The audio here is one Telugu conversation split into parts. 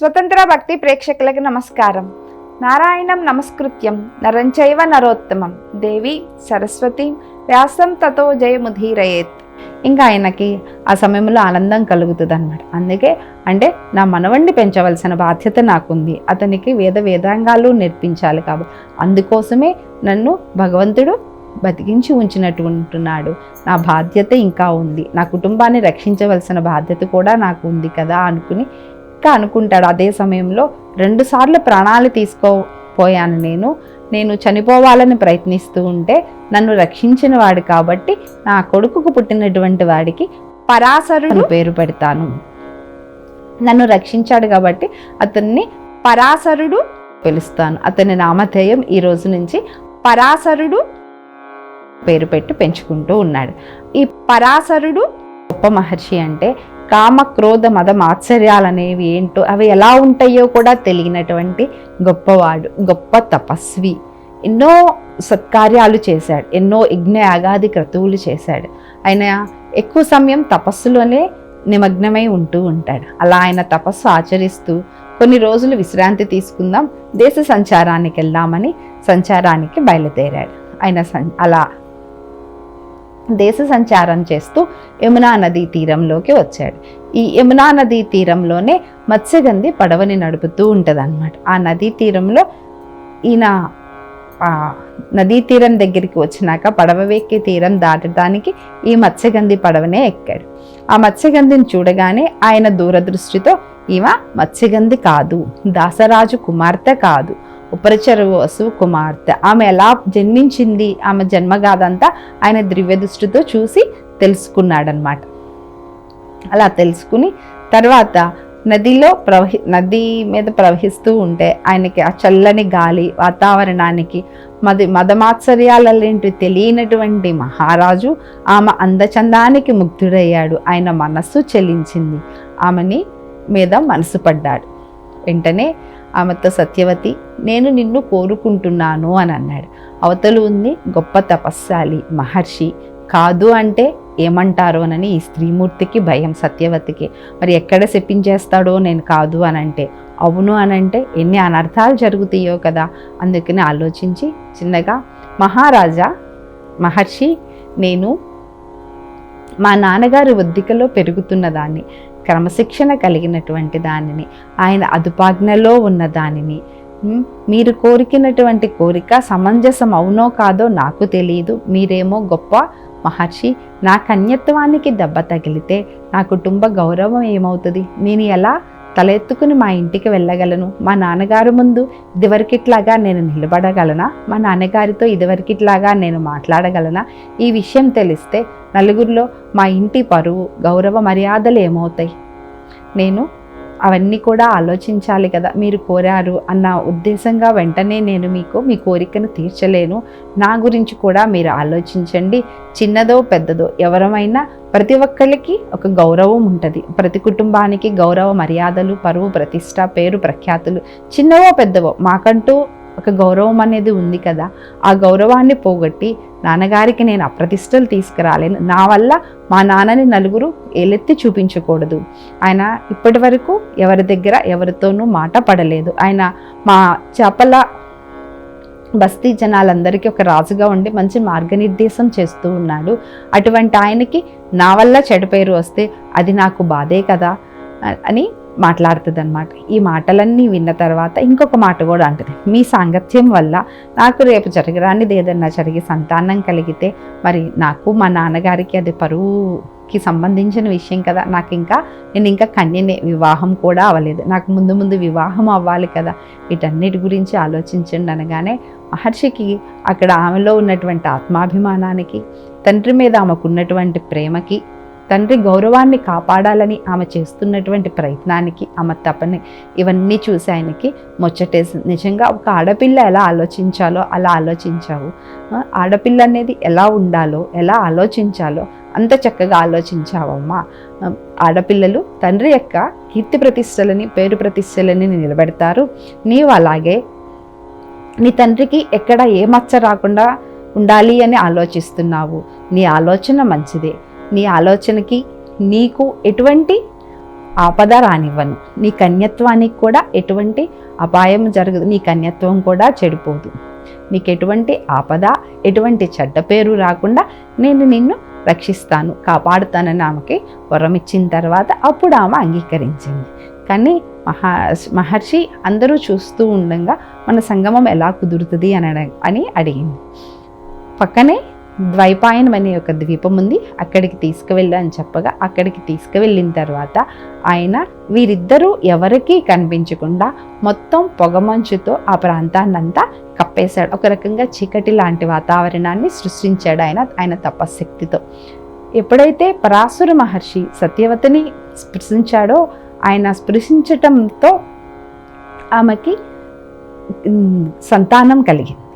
స్వతంత్ర భక్తి ప్రేక్షకులకు నమస్కారం. నారాయణం నమస్కృత్యం నరంచైవ నరోత్తమం. దేవి సరస్వతి వ్యాసం తతో జయముధీరయేత్ ఇంకా ఆయనకి ఆ సమయంలో ఆనందం కలుగుతుంది అనమాట అందుకే అంటే నా మనవణ్ణి పెంచవలసిన బాధ్యత నాకుంది. అతనికి వేద వేదాంగాలు నేర్పించాలి కాబట్టి అందుకోసమే నన్ను భగవంతుడు బతికించి ఉంచినట్టు ఉంటున్నాడు నా బాధ్యత ఇంకా ఉంది. నా కుటుంబాన్ని రక్షించవలసిన బాధ్యత కూడా నాకు ఉంది కదా అనుకుని అనుకుంటాడు. అదే సమయంలో రెండుసార్లు ప్రాణాలు తీసుకోపోయాను నేను. నేను చనిపోవాలని ప్రయత్నిస్తూ ఉంటే నన్ను రక్షించిన వాడు కాబట్టి నా కొడుకుకు పుట్టినటువంటి వాడికి పరాశరుడు పేరు పెడతాను. నన్ను రక్షించాడు కాబట్టి అతన్ని పరాశరుడు పిలుస్తాను. అతని నామధేయం ఈ రోజు నుంచి పరాశరుడు పేరు పెట్టి పెంచుకుంటూ ఉన్నాడు. ఈ పరాశరుడు గొప్ప మహర్షి అంటే కామ క్రోధ మద మాత్సర్యాలనేవి ఏంటో అవి ఎలా ఉంటాయో కూడా తెలియనటువంటి గొప్పవాడు గొప్ప తపస్వి. ఎన్నో సత్కార్యాలు చేశాడు ఎన్నో యజ్ఞ యాగాది క్రతువులు చేశాడు. ఆయన ఎక్కువ సమయం తపస్సులోనే నిమగ్నమై ఉంటూ ఉంటాడు. అలా ఆయన తపస్సు ఆచరిస్తూ కొన్ని రోజులు విశ్రాంతి తీసుకుందాం దేశ సంచారానికి వెళ్దామని సంచారానికి బయలుదేరాడు. ఆయన అలా దేశ సంచారం చేస్తూ యమునా నదీ తీరంలోకి వచ్చాడు. ఈ యమునా నదీ తీరంలోనే మత్స్యగంధి పడవని నడుపుతూ ఉంటుంది ఆ నదీ తీరంలో ఈయన నదీ తీరం దగ్గరికి వచ్చినాక పడవ వెక్కి తీరం దాటడానికి ఈ మత్స్యగంధి పడవనే ఎక్కాడు. ఆ మత్స్యగంధిని చూడగానే ఆయన దూరదృష్టితో ఈమె మత్స్యగంధి కాదు దాసరాజు కుమార్తె కాదు ఉపరిచరు వసు కుమార్తె. ఆమె ఎలా జన్మించింది ఆమె జన్మగాథంతా ఆయన దివ్య దృష్టితో చూసి తెలుసుకున్నాడనమాట అలా తెలుసుకుని తర్వాత నదిలో ప్రవహి నది మీద ప్రవహిస్తూ ఉంటే ఆయనకి ఆ చల్లని గాలి వాతావరణానికి మది మదమాత్సర్యాలేంటి తెలియనటువంటి మహారాజు ఆమె అందచందానికి ముగ్ధుడయ్యాడు. ఆయన మనస్సు చెలించింది. ఆమెని మీద మనసు పడ్డాడు. వెంటనే ఆమెతో సత్యవతి నేను నిన్ను కోరుకుంటున్నాను అని అన్నాడు. అవతలు ఉంది గొప్ప తపస్సాలి మహర్షి. కాదు అంటే ఏమంటారో అని ఈ స్త్రీమూర్తికి భయం సత్యవతికి. మరి ఎక్కడ చెప్పించేస్తాడో నేను కాదు అని అంటే అవును అని అంటే ఎన్ని అనర్థాలు జరుగుతాయో కదా అందుకని ఆలోచించి చిన్నగా మహారాజా మహర్షి నేను మా నాన్నగారి ఒద్దికలో పెరుగుతున్న దాన్ని. క్రమశిక్షణ కలిగినటువంటి దానిని ఆయన అదుపాజ్ఞలో ఉన్న దానిని మీరు కోరికినటువంటి కోరిక సమంజసం అవునో కాదో నాకు తెలియదు మీరేమో గొప్ప మహర్షి. నా కన్యత్వానికి దెబ్బ తగిలితే నా కుటుంబ గౌరవం ఏమవుతుంది? నేను ఎలా తలెత్తుకుని మా ఇంటికి వెళ్ళగలను. మా నాన్నగారు ముందు ఇదివరకిట్లాగా నేను నిలబడగలనా? మా నాన్నగారితో ఇదివరకిట్లాగా నేను మాట్లాడగలనా? ఈ విషయం తెలిస్తే నలుగురిలో మా ఇంటి పరువు గౌరవ మర్యాదలు ఏమవుతాయి? నేను అవన్నీ కూడా ఆలోచించాలి కదా. మీరు కోరారు అన్న ఉద్దేశంగా వెంటనే నేను మీకు మీ కోరికను తీర్చలేను. నా గురించి కూడా మీరు ఆలోచించండి. చిన్నదో పెద్దదో ఎవరమైనా ప్రతి ఒక్కరికి ఒక గౌరవం ఉంటుంది. ప్రతి కుటుంబానికి గౌరవ మర్యాదలు పరువు ప్రతిష్ట పేరు ప్రఖ్యాతులు చిన్నవో పెద్దవో మాకంటూ ఒక గౌరవం అనేది ఉంది కదా. ఆ గౌరవాన్ని పోగొట్టి నాన్నగారికి నేను అప్రతిష్టలు తీసుకురాలేను నా వల్ల మా నాన్నని నలుగురు ఏలెత్తి చూపించకూడదు. ఆయన ఇప్పటి వరకు ఎవరి దగ్గర ఎవరితోనూ మాట పడలేదు. ఆయన మా చేపల బస్తీ జనాలందరికీ ఒక రాజుగా ఉండి మంచి మార్గనిర్దేశం చేస్తూ ఉన్నాడు. అటువంటి ఆయనకి నా వల్ల చెడు పేరు వస్తే అది నాకు బాధే కదా అని మాట్లాడుతుంది అనమాట ఈ మాటలన్నీ విన్న తర్వాత ఇంకొక మాట కూడా అంటుంది. మీ సాంగత్యం వల్ల నాకు రేపు జరగరానిది ఏదన్నా జరిగి సంతానం కలిగితే మరి నాకు మా నాన్నగారికి అది పరువుకి సంబంధించిన విషయం కదా. నాకు ఇంకా నేను ఇంకా కన్యనే వివాహం కూడా అవ్వలేదు. నాకు ముందు ముందు వివాహం అవ్వాలి కదా. వీటన్నిటి గురించి ఆలోచించండి అనగానే మహర్షికి అక్కడ ఆమెలో ఉన్నటువంటి ఆత్మాభిమానానికి తండ్రి మీద ఆమెకున్నటువంటి ప్రేమకి తండ్రి గౌరవాన్ని కాపాడాలని ఆమె చేస్తున్నటువంటి ప్రయత్నానికి ఆమె తపని ఇవన్నీ చూసి ఆయనకి ముచ్చటేసి నిజంగా ఒక ఆడపిల్ల ఎలా ఆలోచించాలో అలా ఆలోచించావు. ఆడపిల్ల అనేది ఎలా ఉండాలో ఎలా ఆలోచించాలో అంత చక్కగా ఆలోచించావమ్మా. ఆడపిల్లలు తండ్రి యొక్క కీర్తి ప్రతిష్టలని పేరు ప్రతిష్టలని నిలబెడతారు. నీవు అలాగే నీ తండ్రికి ఎక్కడ ఏ మచ్చ రాకుండా ఉండాలి అని ఆలోచిస్తున్నావు. నీ ఆలోచన మంచిదే. నీ ఆలోచనకి నీకు ఎటువంటి ఆపద రానివ్వను. నీ కన్యత్వానికి కూడా ఎటువంటి అపాయం జరగదు. నీ కన్యత్వం కూడా చెడిపోదు. నీకు ఎటువంటి ఆపద ఎటువంటి చెడ్డ పేరు రాకుండా నేను నిన్ను రక్షిస్తాను. కాపాడుతానని ఆమెకి వరం ఇచ్చిన తర్వాత అప్పుడు ఆమె అంగీకరించింది. కానీ మహా మహర్షి అందరూ చూస్తూ ఉండగా మన సంగమం ఎలా కుదురుతుంది అని అని అడిగింది. పక్కనే ద్వైపాయనం అనే ఒక ద్వీపం ఉంది. అక్కడికి తీసుకువెళ్ళు అని చెప్పగా అక్కడికి తీసుకువెళ్ళిన తర్వాత ఆయన వీరిద్దరూ ఎవరికీ కనిపించకుండా మొత్తం పొగమంచుతో ఆ ప్రాంతాన్నంతా కప్పేశాడు. ఒక రకంగా చీకటి లాంటి వాతావరణాన్ని సృష్టించాడు ఆయన ఆయన తపశక్తితో ఎప్పుడైతే పరాశుర మహర్షి సత్యవతిని స్పృశించాడో ఆయన స్పృశించటంతో ఆమెకి సంతానం కలిగింది.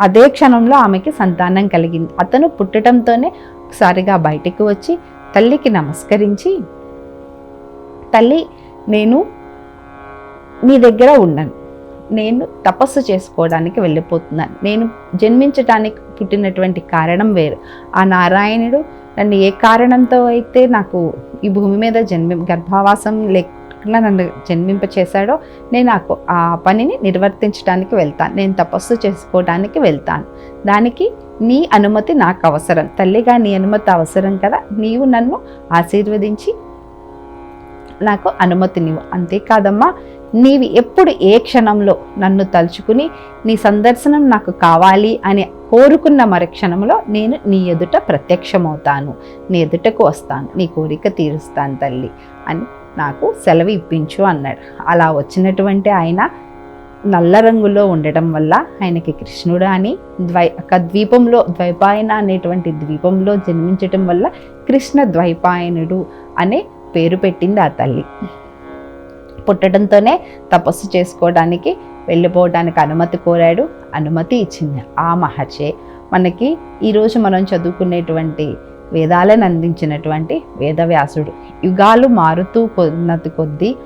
అదే క్షణంలో ఆమెకి సంతానం కలిగింది. అతను పుట్టడంతోనే ఒకసారిగా బయటికి వచ్చి తల్లికి నమస్కరించి తల్లి నేను నీ దగ్గర ఉన్నాను. నేను తపస్సు చేసుకోవడానికి వెళ్ళిపోతున్నాను. నేను జన్మించటానికి పుట్టినటువంటి కారణం వేరు. ఆ నారాయణుడు నన్ను ఏ కారణంతో అయితే నాకు ఈ భూమి మీద జన్మ గర్భావాసం లేకుండా నన్ను జన్మింప చేశాడో నేను ఆ ఆ పనిని నిర్వర్తించడానికి వెళ్తాను. నేను తపస్సు చేసుకోవడానికి వెళ్తాను. దానికి నీ అనుమతి నాకు అవసరం. తల్లిగా నీ అనుమతి అవసరం కదా. నీవు నన్ను ఆశీర్వదించి నాకు అనుమతి నీవు. అంతేకాదమ్మా నీవి ఎప్పుడు ఏ క్షణంలో నన్ను తలుచుకుని నీ సందర్శనం నాకు కావాలి అని కోరుకున్న మరుక్షణంలో నేను నీ ఎదుట ప్రత్యక్షమవుతాను. నీ ఎదుటకు వస్తాను. నీ కోరిక తీరుస్తాను తల్లి అని నాకు సెలవు ఇప్పించు అన్నాడు. అలా వచ్చినటువంటి ఆయన నల్ల రంగులో ఉండటం వల్ల ఆయనకి కృష్ణుడు అని ద్వై ఒక ద్వీపంలో ద్వైపాయన అనేటువంటి ద్వీపంలో జన్మించటం వల్ల కృష్ణ ద్వైపాయనుడు అనే పేరు పెట్టింది ఆ తల్లి. పుట్టడంతోనే తపస్సు చేసుకోవడానికి వెళ్ళిపోవడానికి అనుమతి కోరాడు. అనుమతి ఇచ్చింది ఆ మహర్షే. మనకి ఈరోజు మనం చదువుకునేటువంటి వేదాలను అందించినటువంటి వేదవ్యాసుడు. యుగాలు మారుతూ కొన్నది కొద్దీ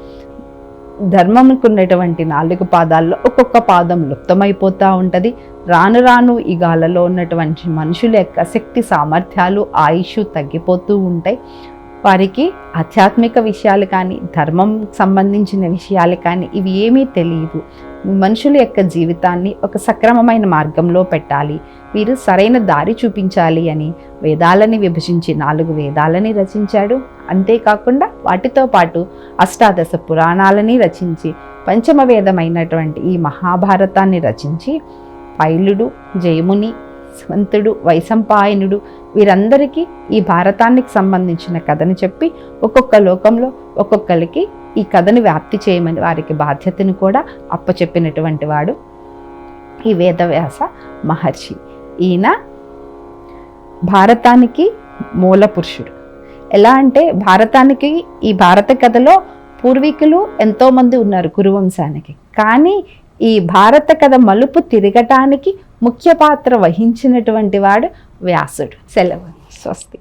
ధర్మంకు ఉన్నటువంటి నాలుగు పాదాల్లో ఒక్కొక్క పాదం లుప్తమైపోతూ ఉంటుంది. రాను రాను యుగాలలో ఉన్నటువంటి మనుషుల యొక్క శక్తి సామర్థ్యాలు ఆయుష్ తగ్గిపోతూ ఉంటాయి. వారికి ఆధ్యాత్మిక విషయాలు కానీ ధర్మం సంబంధించిన విషయాలు కానీ ఇవి ఏమీ తెలియదు. మనుషుల యొక్క జీవితాన్ని ఒక సక్రమమైన మార్గంలో పెట్టాలి. వీరు సరైన దారి చూపించాలి అని వేదాలని విభజించి నాలుగు వేదాలని రచించాడు. అంతేకాకుండా వాటితో పాటు అష్టాదశ పురాణాలని రచించి పంచమ వేదమైనటువంటి ఈ మహాభారతాన్ని రచించి పైలుడు జయముని స్వంతుడు వైసంపాయనుడు వీరందరికీ ఈ భారతానికి సంబంధించిన కథని చెప్పి ఒక్కొక్క లోకంలో ఒక్కొక్కరికి ఈ కథను వ్యాప్తి చేయమని వారికి బాధ్యతను కూడా అప్పచెప్పినటువంటి వాడు ఈ వేదవ్యాస మహర్షి. ఈయన భారతానికి మూల పురుషుడు. ఎలా అంటే భారతానికి ఈ భారత కథలో పూర్వీకులు ఎంతోమంది ఉన్నారు కురువంశానికి కానీ ఈ భారత కథ మలుపు తిరగటానికి ముఖ్య పాత్ర వహించినటువంటి వాడు వ్యాసుడు. సెలవు. స్వస్తి.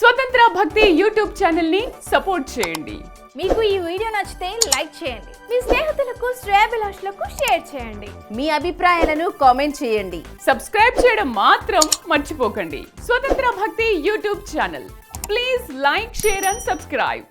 స్వతంత్ర భక్తి యూట్యూబ్ ఛానల్ని సపోర్ట్ చేయండి. మీకు ఈ వీడియో నచ్చితే లైక్ చేయండి. మీ స్నేహితులకు శ్రేయభిలాషులకు షేర్ చేయండి. మీ అభిప్రాయాలను కామెంట్ చేయండి. సబ్స్క్రైబ్ చేయడం మాత్రం మర్చిపోకండి. స్వతంత్ర భక్తి YouTube channel. Please like share and subscribe.